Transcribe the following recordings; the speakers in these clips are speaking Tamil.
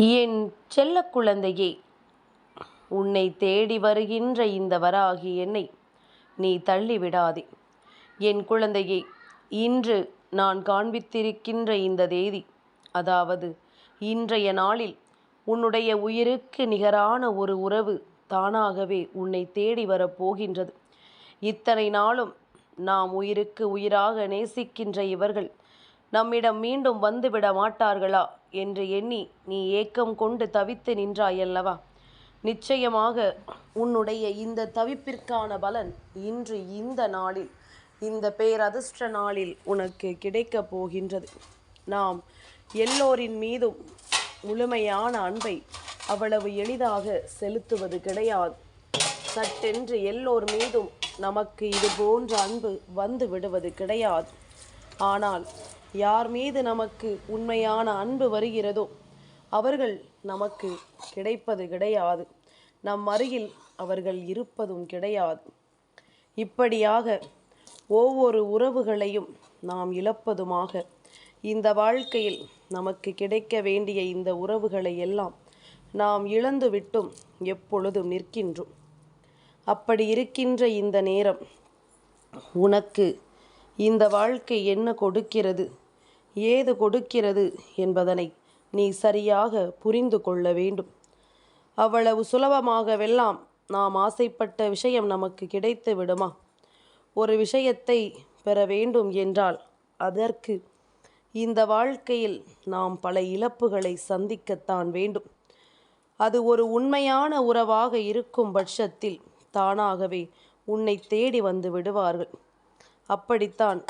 என் செல்ல குழந்தையே உன்னை தேடி வருகின்ற இந்த வராகி என்னை நீ தள்ளிவிடாதே. என் குழந்தையே இன்று நான் காண்பித்திருக்கின்ற இந்த தேதி அதாவது இன்றைய நாளில் உன்னுடைய உயிருக்கு நிகரான ஒரு உறவு தானாகவே உன்னை தேடி வரப்போகின்றது இத்தனை நாளும் நாம் உயிருக்கு உயிராக நேசிக்கின்ற இவர்கள் நம்மிடம் மீண்டும் வந்துவிட மாட்டார்களா? என்று எண்ணி நீ ஏக்கம் கொண்டு தவித்து நின்றாயல்லவா? நிச்சயமாக உன்னுடைய இந்த தவிப்பிற்கான பலன் இன்று இந்த நாளில் இந்த பேரதிர்ஷ்ட நாளில் உனக்கு கிடைக்கப் போகின்றது. நாம் எல்லோரின் மீதும் முழுமையான அன்பை அவ்வளவு எளிதாக செலுத்துவது கிடையாது. சட்டென்று எல்லோர் மீதும் நமக்கு இது போன்ற அன்பு வந்து விடுவது கிடையாது. ஆனால் யார் மீது நமக்கு உண்மையான அன்பு வருகிறதோ அவர்கள் நமக்கு கிடைப்பது கிடையாது. நம் அருகில் அவர்கள் இருப்பதும் கிடையாது. இப்படியாக ஒவ்வொரு உறவுகளையும் நாம் இழப்பதுமாக இந்த வாழ்க்கையில் நமக்கு கிடைக்க வேண்டிய இந்த உறவுகளை எல்லாம் நாம் இழந்து விட்டும் எப்பொழுதும் நிற்கின்றோம். அப்படி இருக்கின்ற இந்த நேரம் உனக்கு இந்த வாழ்க்கை என்ன கொடுக்கிறது? ஏது கொடுக்கிறது என்பதனை நீ சரியாக புரிந்து கொள்ள வேண்டும். அவ்வளவு சுலபமாகவெல்லாம் நாம் ஆசைப்பட்ட விஷயம் நமக்கு கிடைத்து விடுமா? ஒரு விஷயத்தை பெற வேண்டும் என்றால் அதற்கு இந்த வாழ்க்கையில் நாம் பல இழப்புகளை சந்திக்கத்தான் வேண்டும். அது ஒரு உண்மையான உறவாக இருக்கும் பட்சத்தில் தானாகவே உன்னை தேடி வந்து விடுவார்கள். அப்படித்தான்.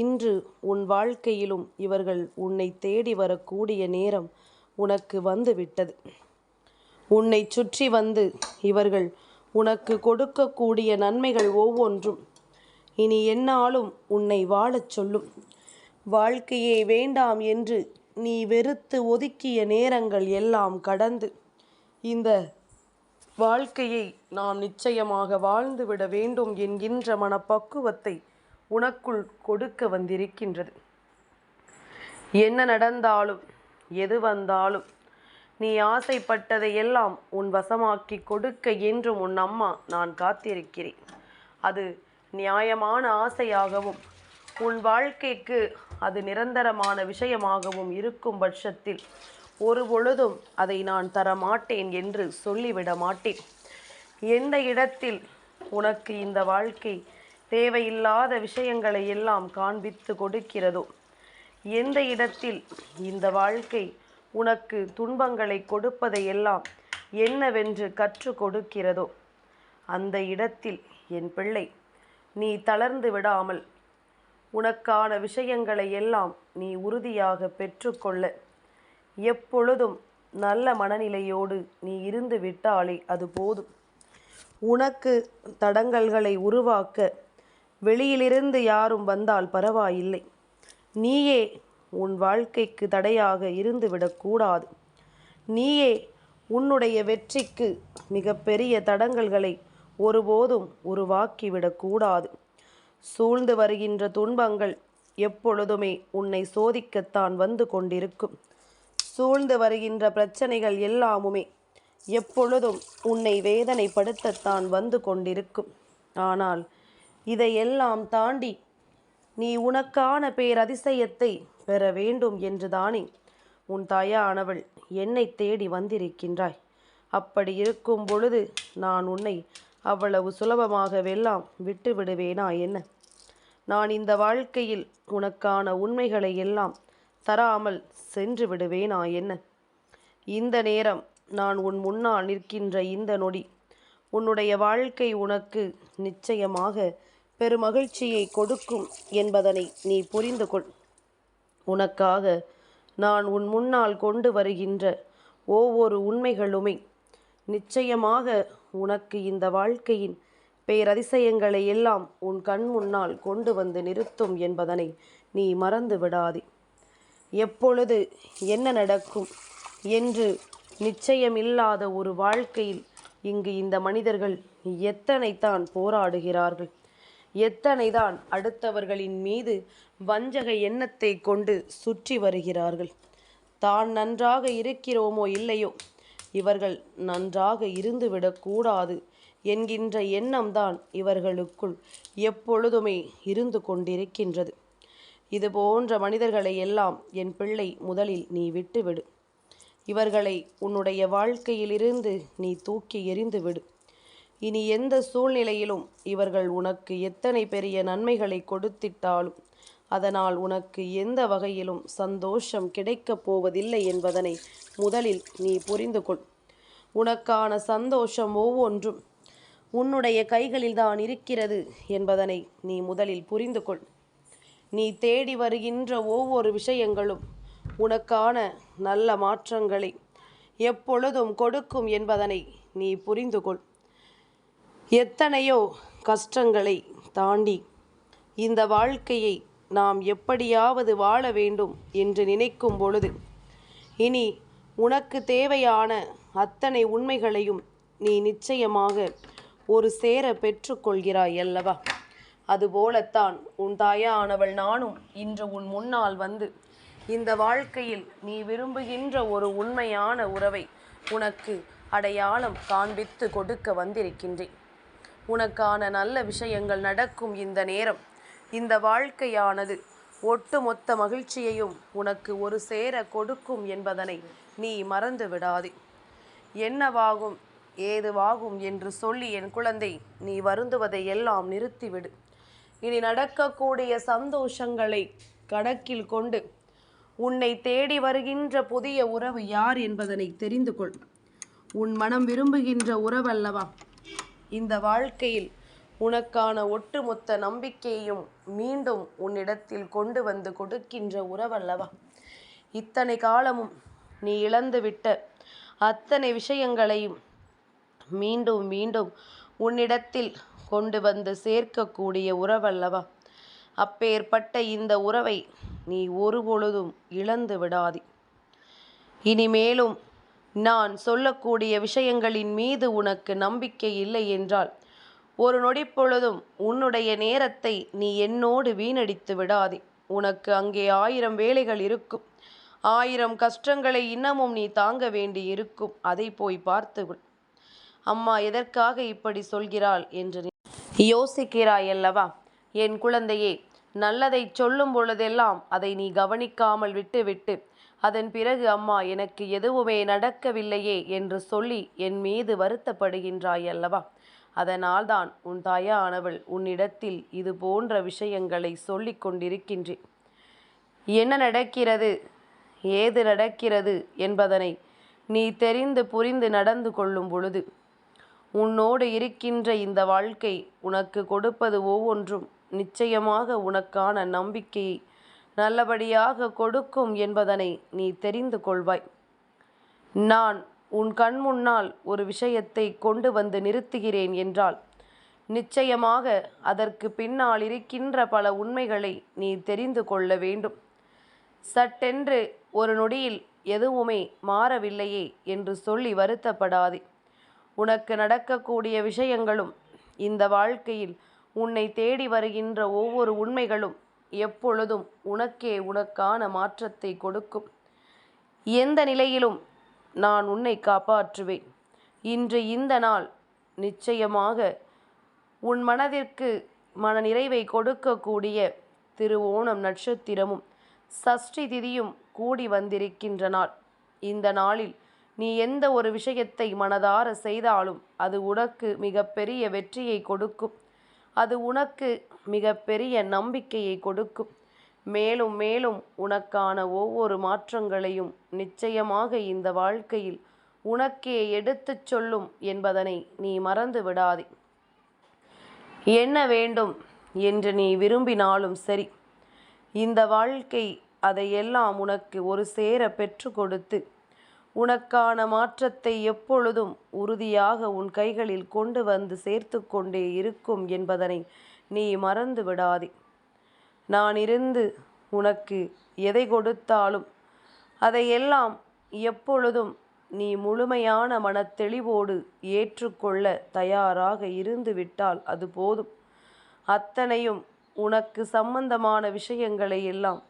இன்று உன் வாழ்க்கையிலும் இவர்கள் உன்னை தேடி வரக்கூடிய நேரம் உனக்கு வந்து விட்டது உன்னை சுற்றி வந்து இவர்கள் உனக்கு கொடுக்கக்கூடிய நன்மைகள் ஒவ்வொன்றும். இனி என்னாலும் உன்னை வாழச் சொல்லும். வாழ்க்கையே வேண்டாம் என்று நீ வெறுத்து ஒதுக்கிய நேரங்கள் எல்லாம் கடந்து இந்த வாழ்க்கையை நாம் நிச்சயமாக வாழ்ந்துவிட வேண்டும் என்கின்ற மனப்பக்குவத்தை உனக்குள் கொடுக்க வந்திருக்கின்றது. என்ன நடந்தாலும் எது வந்தாலும் நீ ஆசைப்பட்டதை எல்லாம் உன் வசமாக்கி கொடுக்க என்றும் உன் அம்மா நான் காத்திருக்கிறேன். அது நியாயமான ஆசையாகவும் உன் வாழ்க்கைக்கு அது நிரந்தரமான விஷயமாகவும் இருக்கும் பட்சத்தில் ஒரு பொழுதும் அதை நான் தர மாட்டேன் என்று சொல்லிவிட மாட்டேன். எந்த இடத்தில் உனக்கு இந்த வாழ்க்கை தேவையில்லாத விஷயங்களை எல்லாம் காண்பித்து கொடுக்கிறதோ? எந்த இடத்தில் இந்த வாழ்க்கை உனக்கு துன்பங்களை கொடுப்பதையெல்லாம் என்னவென்று கற்றுக் கொடுக்கிறதோ? அந்த இடத்தில் என் பிள்ளை நீ தளர்ந்து விடாமல் உனக்கான விஷயங்களை எல்லாம் நீ உறுதியாக பெற்றுக்கொள்ள. எப்பொழுதும் நல்ல மனநிலையோடு நீ இருந்து விட்டாலே அது போதும். உனக்கு தடங்கல்களை உருவாக்க வெளியிலிருந்து யாரும் வந்தால் பரவாயில்லை. நீயே உன் வாழ்க்கைக்கு தடையாக இருந்துவிடக்கூடாது நீயே உன்னுடைய வெற்றிக்கு மிகப்பெரிய தடங்கல்களை ஒருபோதும் உருவாக்கிவிடக்கூடாது சூழ்ந்து வருகின்ற துன்பங்கள் எப்பொழுதுமே உன்னை சோதிக்கத்தான் வந்து கொண்டிருக்கும். சூழ்ந்து வருகின்ற பிரச்சனைகள் எல்லாமுமே எப்பொழுதும் உன்னை வேதனைப்படுத்தத்தான் வந்து கொண்டிருக்கும். ஆனால் இதையெல்லாம் தாண்டி நீ உனக்கான பேரதிசயத்தை பெற வேண்டும் என்றுதானே. உன் தாயானவள் என்னை தேடி வந்திருக்கின்றாய். அப்படி இருக்கும் பொழுது நான் உன்னை அவ்வளவு சுலபமாகவெல்லாம் விட்டு விடுவேனா என்ன? நான் இந்த வாழ்க்கையில் உனக்கான உண்மைகளை எல்லாம் தராமல் சென்று விடுவேனா என்ன? இந்த நேரம் நான் உன் முன்னால் நிற்கின்ற இந்த நொடி உன்னுடைய வாழ்க்கை உனக்கு நிச்சயமாக பெருமகிழ்ச்சியை கொடுக்கும் என்பதனை நீ புரிந்து கொள் உனக்காக நான் உன் முன்னால் கொண்டு வருகின்ற ஒவ்வொரு உண்மைகளுமே நிச்சயமாக உனக்கு இந்த வாழ்க்கையின் பேரதிசயங்களை எல்லாம் உன் கண் முன்னால் கொண்டு வந்து நிறுத்தும் என்பதனை நீ மறந்து விடாதே. எப்பொழுது என்ன நடக்கும் என்று நிச்சயமில்லாத ஒரு வாழ்க்கையில் இங்கு இந்த மனிதர்கள் எத்தனைத்தான் போராடுகிறார்கள்? எத்தனைதான் அடுத்தவர்களின் மீது வஞ்சக எண்ணத்தை கொண்டு சுற்றி வருகிறார்கள்? தான் நன்றாக இருக்கிறோமோ இல்லையோ? இவர்கள் நன்றாக இருந்துவிடக்கூடாது என்கின்ற எண்ணம்தான் இவர்களுக்குள் எப்பொழுதுமே இருந்து கொண்டிருக்கின்றது. இது போன்ற மனிதர்களை எல்லாம் என் பிள்ளை முதலில் நீ விட்டுவிடு. இவர்களை உன்னுடைய வாழ்க்கையிலிருந்து நீ தூக்கி எறிந்துவிடு. இனி எந்த சூழ்நிலையிலும் இவர்கள் உனக்கு எத்தனை பெரிய நன்மைகளை கொடுத்திட்டாலும் அதனால் உனக்கு எந்த வகையிலும் சந்தோஷம் கிடைக்கப் போவதில்லை என்பதனை முதலில் நீ புரிந்து கொள். உனக்கான சந்தோஷம் ஒவ்வொன்றும் உன்னுடைய கைகளில்தான் இருக்கிறது என்பதனை நீ முதலில் புரிந்து கொள். நீ தேடி வருகின்ற ஒவ்வொரு விஷயங்களும் உனக்கான நல்ல மாற்றங்களை எப்பொழுதும் கொடுக்கும் என்பதனை நீ புரிந்து கொள். எத்தனையோ கஷ்டங்களை தாண்டி இந்த வாழ்க்கையை நாம் எப்படியாவது வாழ வேண்டும் என்று நினைக்கும் பொழுது இனி உனக்கு தேவையான அத்தனை உண்மைகளையும் நீ நிச்சயமாக ஒரு சேர பெற்றுக்கொள்கிறாய் அல்லவா? அதுபோலத்தான் உன் தாயானவள் நானும் இன்று உன் முன்னால் வந்து இந்த வாழ்க்கையில் நீ விரும்புகின்ற ஒரு உண்மையான உறவை உனக்கு அடையாளம் காண்பித்து கொடுக்க வந்திருக்கின்றேன். உனக்கான நல்ல விஷயங்கள் நடக்கும் இந்த நேரம். இந்த வாழ்க்கையானது ஒட்டுமொத்த மகிழ்ச்சியையும் உனக்கு ஒரு சேர கொடுக்கும் என்பதனை நீ மறந்து விடாதே. என்னவாகும் ஏதுவாகும் என்று சொல்லி என் குழந்தை நீ வருந்துவதை எல்லாம் நிறுத்திவிடு. இனி நடக்கக்கூடிய சந்தோஷங்களை கணக்கில் கொண்டு உன்னை தேடி வருகின்ற புதிய உறவு யார் என்பதனை தெரிந்து கொள். உன் மனம் விரும்புகின்ற உறவல்லவா? இந்த வாழ்க்கையில் உனக்கான ஒட்டுமொத்த நம்பிக்கையையும் மீண்டும் உன்னிடத்தில் கொண்டு வந்து கொடுக்கின்ற உறவல்லவா? இத்தனை காலமும் நீ இழந்துவிட்ட அத்தனை விஷயங்களையும் மீண்டும் மீண்டும் உன்னிடத்தில் கொண்டு வந்து சேர்க்கக்கூடிய உறவல்லவா? அப்பேற்பட்ட இந்த உறவை நீ ஒருபொழுதும் இழந்து விடாதே. இனிமேலும் நான் சொல்லக்கூடிய விஷயங்களின் மீது உனக்கு நம்பிக்கை இல்லை என்றால் ஒரு நொடிப்பொழுதும் உன்னுடைய நேரத்தை நீ என்னோடு வீணடித்து விடாதே. உனக்கு அங்கே ஆயிரம் வேலைகள் இருக்கும். ஆயிரம் கஷ்டங்களை இன்னமும் நீ தாங்க வேண்டி இருக்கும். அதை போய் பார்த்துவிடு அம்மா எதற்காக இப்படி சொல்கிறாள் என்று யோசிக்கிறாய் அல்லவா? என் குழந்தையே நல்லதை சொல்லும் பொழுதெல்லாம் அதை நீ கவனிக்காமல் விட்டுவிட்டு அதன் பிறகு அம்மா எனக்கு எதுவுமே நடக்கவில்லையே என்று சொல்லி என் மீது வருத்தப்படுகின்றாய் அல்லவா? அதனால்தான் உன் தாயானவள் உன்னிடத்தில் இது போன்ற விஷயங்களை சொல்லிக் கொண்டிருக்கின்றேன். என்ன நடக்கிறது? ஏது நடக்கிறது என்பதனை நீ தெரிந்து புரிந்து நடந்து கொள்ளும் பொழுது உன்னோடு இருக்கின்ற இந்த வாழ்க்கை உனக்கு கொடுப்பது ஒவ்வொன்றும் நிச்சயமாக உனக்கான நம்பிக்கையை நல்லபடியாக கொடுக்கும் என்பதனை நீ தெரிந்து கொள்வாய். நான் உன் கண் முன்னால் ஒரு விஷயத்தை கொண்டு வந்து நிறுத்துகிறேன் என்றால் நிச்சயமாக அதற்கு பின்னால் இருக்கின்ற பல உண்மைகளை நீ தெரிந்து கொள்ள வேண்டும். சட்டென்று ஒரு நொடியில் எதுவுமே மாறவில்லையே என்று சொல்லி வருத்தப்படாதே. உனக்கு நடக்கக்கூடிய விஷயங்களும் இந்த வாழ்க்கையில் உன்னை தேடி வருகின்ற ஒவ்வொரு உண்மைகளும் எப்பொழுதும் உனக்கே உனக்கான மாற்றத்தை கொடுக்கும். எந்த நிலையிலும் நான் உன்னை காப்பாற்றுவேன். இன்று இந்த நாள் நிச்சயமாக உன் மனதிற்கு மன நிறைவை கொடுக்கக்கூடிய திருவோணம் நட்சத்திரமும் சஷ்டி திதியும் கூடி வந்திருக்கின்ற நாள். இந்த நாளில் நீ எந்த ஒரு விஷயத்தை மனதார செய்தாலும் அது உனக்கு மிகப்பெரிய வெற்றியை கொடுக்கும். அது உனக்கு மிகப்பெரிய நம்பிக்கையை கொடுக்கும். மேலும் மேலும் உனக்கான ஒவ்வொரு மாற்றங்களையும் நிச்சயமாக இந்த வாழ்க்கையில் உனக்கே எடுத்துச் சொல்லும் என்பதனை நீ மறந்து விடாதே. என்ன வேண்டும் என்று நீ விரும்பினாலும் சரி இந்த வாழ்க்கை அதையெல்லாம் உனக்கு ஒரு சேர பெற்று கொடுத்து உனக்கான மாற்றத்தை எப்பொழுதும் உறுதியாக உன் கைகளில் கொண்டு வந்து சேர்த்து கொண்டே இருக்கும் என்பதனை நீ மறந்து விடாதே. நான் இருந்து உனக்கு எதை கொடுத்தாலும் அதையெல்லாம் எப்பொழுதும் நீ முழுமையான மனத்தெளிவோடு ஏற்றுக்கொள்ள தயாராக இருந்துவிட்டால் அது போதும். அத்தனையும் உனக்கு சம்பந்தமான விஷயங்களை எல்லாம்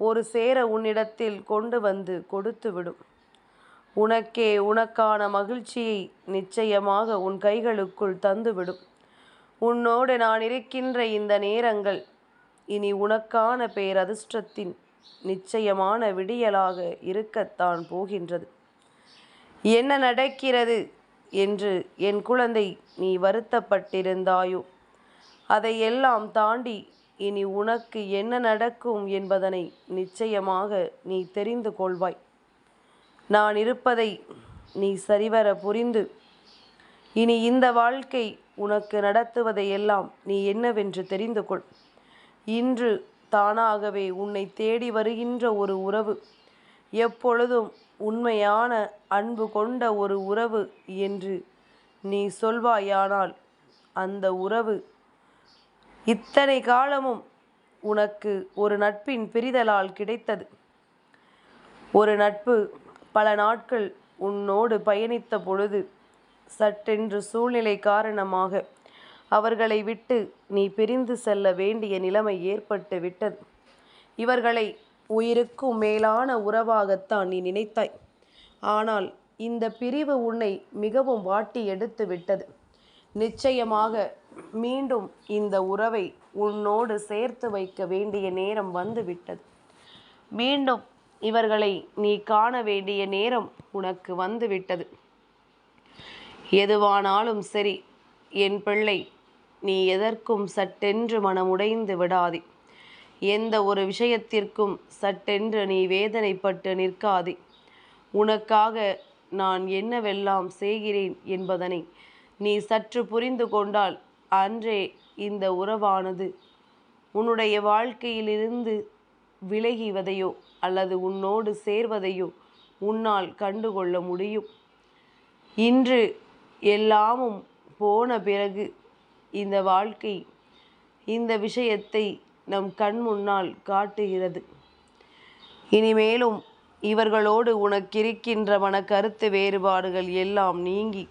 ஒரு சேர உன்னிடத்தில் கொண்டு வந்து கொடுத்துவிடும். உனக்கே உனக்கான மகிழ்ச்சியை நிச்சயமாக உன் கைகளுக்குள் தந்துவிடும். உன்னோடு நான் இருக்கின்ற இந்த நேரங்கள் இனி உனக்கான பேரதிர்ஷ்டத்தின் நிச்சயமான விடியலாக இருக்கத்தான் போகின்றது. என்ன நடக்கிறது என்று என் குழந்தை நீ வருத்தப்பட்டிருந்தாயோ? அதையெல்லாம் தாண்டி இனி உனக்கு என்ன நடக்கும் என்பதனை நிச்சயமாக நீ தெரிந்து கொள்வாய். நான் இருப்பதை நீ சரிவர புரிந்து. இனி இந்த வாழ்க்கை உனக்கு நடத்துவதையெல்லாம் நீ என்னவென்று தெரிந்து கொள் இன்று தானாகவே உன்னை தேடி வருகின்ற ஒரு உறவு எப்பொழுதும் உண்மையான அன்பு கொண்ட ஒரு உறவு என்று நீ சொல்வாயானால் அந்த உறவு இத்தனை காலமும் உனக்கு ஒரு நட்பின் பிரிதலால் கிடைத்தது. ஒரு நட்பு பல நாட்கள் உன்னோடு பயணித்த பொழுது சட்டென்று சூழ்நிலை காரணமாக அவர்களை விட்டு நீ பிரிந்து செல்ல வேண்டிய நிலைமை ஏற்பட்டு விட்டது. இவர்களை உயிருக்கும் மேலான உறவாகத்தான் நீ நினைத்தாய். ஆனால் இந்த பிரிவு உன்னை மிகவும் வாட்டி எடுத்து விட்டது. நிச்சயமாக மீண்டும் இந்த உறவை உன்னோடு சேர்த்து வைக்க வேண்டிய நேரம் வந்து விட்டது. மீண்டும் இவர்களை நீ காண வேண்டிய நேரம் உனக்கு வந்துவிட்டது. எதுவானாலும் சரி என் பிள்ளை நீ எதற்கும் சட்டென்று மனமுடைந்து விடாதே. எந்த ஒரு விஷயத்திற்கும் சட்டென்று நீ வேதனைப்பட்டு நிற்காதே. உனக்காக நான் என்னவெல்லாம் செய்கிறேன் என்பதனை நீ சற்று புரிந்து கொண்டால் அன்றே இந்த உறவானது உன்னுடைய வாழ்க்கையிலிருந்து விலகிவதையோ அல்லது உன்னோடு சேர்வதையோ உன்னால் கண்டுகொள்ள முடியும். இன்று எல்லாமும் போன பிறகு இந்த வாழ்க்கை இந்த விஷயத்தை நம் கண் முன்னால் காட்டுகிறது. இனிமேலும் இவர்களோடு உனக்கிருக்கின்ற மன கருத்து வேறுபாடுகள் எல்லாம் நீங்கி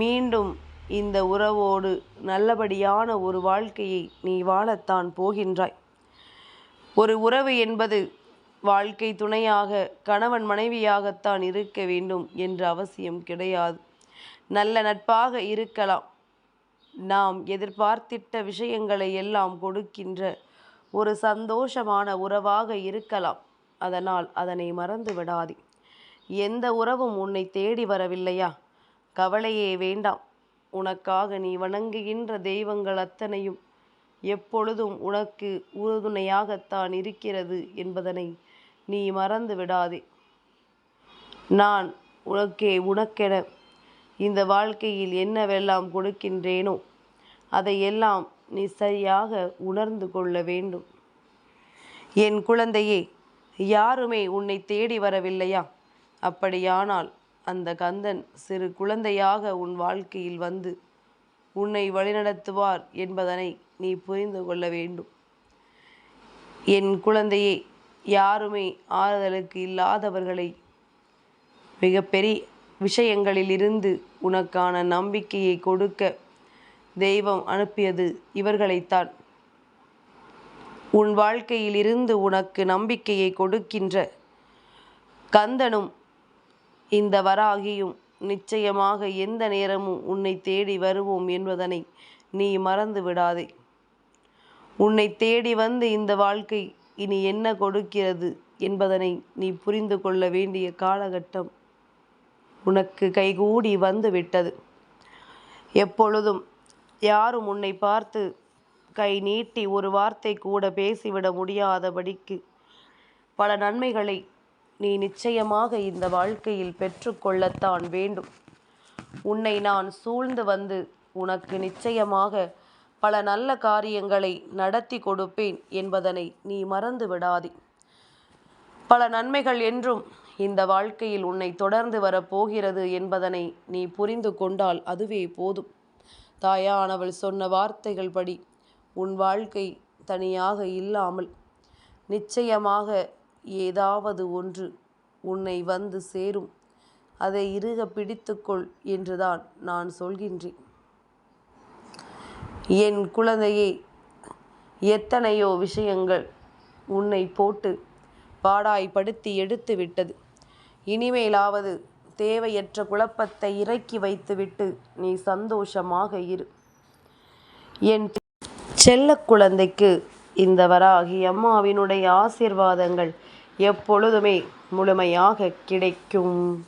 மீண்டும் இந்த உறவோடு நல்லபடியான ஒரு வாழ்க்கையை நீ வாழத்தான் போகின்றாய். ஒரு உறவு என்பது வாழ்க்கை துணையாக கணவன் மனைவியாகத்தான் இருக்க வேண்டும் என்ற அவசியம் கிடையாது. நல்ல நட்பாக இருக்கலாம். நாம் எதிர்பார்த்திட்ட விஷயங்களை எல்லாம் கொடுக்கின்ற ஒரு சந்தோஷமான உறவாக இருக்கலாம். அதனால் அதனை மறந்து விடாதே. எந்த உறவும் உன்னை தேடி வரவில்லையா? கவலையே வேண்டாம். உனக்காக நீ வணங்குகின்ற தெய்வங்கள் அத்தனையும் எப்பொழுதும் உனக்கு உறுதுணையாகத்தான் இருக்கிறது என்பதனை நீ மறந்து விடாதே. நான் உனக்கே உனக்கென இந்த வாழ்க்கையில் என்னவெல்லாம் கொடுக்கின்றேனோ அதையெல்லாம் நீ சரியாக உணர்ந்து கொள்ள வேண்டும். என் குழந்தையே யாருமே உன்னை தேடி வரவில்லையா? அப்படியானால் அந்த கந்தன் சிறு குழந்தையாக உன் வாழ்க்கையில் வந்து உன்னை வழிநடத்துவார் என்பதனை நீ புரிந்து கொள்ள வேண்டும். என் குழந்தையே யாருமே ஆறுதலுக்கு இல்லாதவர்களை மிகப்பெரிய விஷயங்களிலிருந்து உனக்கான நம்பிக்கையை கொடுக்க தெய்வம் அனுப்பியது இவர்களைத்தான். உன் வாழ்க்கையில் இருந்து உனக்கு நம்பிக்கையை கொடுக்கின்ற கந்தனும் இந்த வராகியும் நிச்சயமாக எந்த நேரமும் உன்னை தேடி வருவோம் என்பதனை நீ மறந்து விடாதே. உன்னை தேடி வந்து இந்த வாழ்க்கை இனி என்ன கொடுக்கிறது என்பதனை நீ புரிந்து கொள்ள வேண்டிய காலகட்டம் உனக்கு கைகூடி வந்து விட்டது எப்பொழுதும் யாரும் உன்னை பார்த்து கை நீட்டி ஒரு வார்த்தை கூட பேசிவிட முடியாதபடிக்கு பல நன்மைகளை நீ நிச்சயமாக இந்த வாழ்க்கையில் பெற்றுக்கொள்ளத்தான் வேண்டும். உன்னை நான் சூழ்ந்து வந்து உனக்கு நிச்சயமாக பல நல்ல காரியங்களை நடத்தி கொடுப்பேன் என்பதனை நீ மறந்து விடாதே. பல நன்மைகள் என்றும் இந்த வாழ்க்கையில் உன்னை தொடர்ந்து வரப்போகிறது என்பதனை நீ புரிந்து கொண்டால் அதுவே போதும். தாயானவள் சொன்ன வார்த்தைகள் படி உன் வாழ்க்கை தனியாக இல்லாமல் நிச்சயமாக ஏதாவது ஒன்று உன்னை வந்து சேரும். அதை இறுக பிடித்துக்கொள் என்றுதான் நான் சொல்கின்றேன். என் குழந்தையே எத்தனையோ விஷயங்கள் உன்னை போட்டு பாடாய்படுத்தி எடுத்து விட்டது. இனிமேலாவது தேவையற்ற குழப்பத்தை இறக்கி வைத்துவிட்டு நீ சந்தோஷமாக இரு. என் செல்ல குழந்தைக்கு இந்த வராகி அம்மாவினுடைய ஆசீர்வாதங்கள் எப்பொழுதுமே முழுமையாக கிடைக்கும்.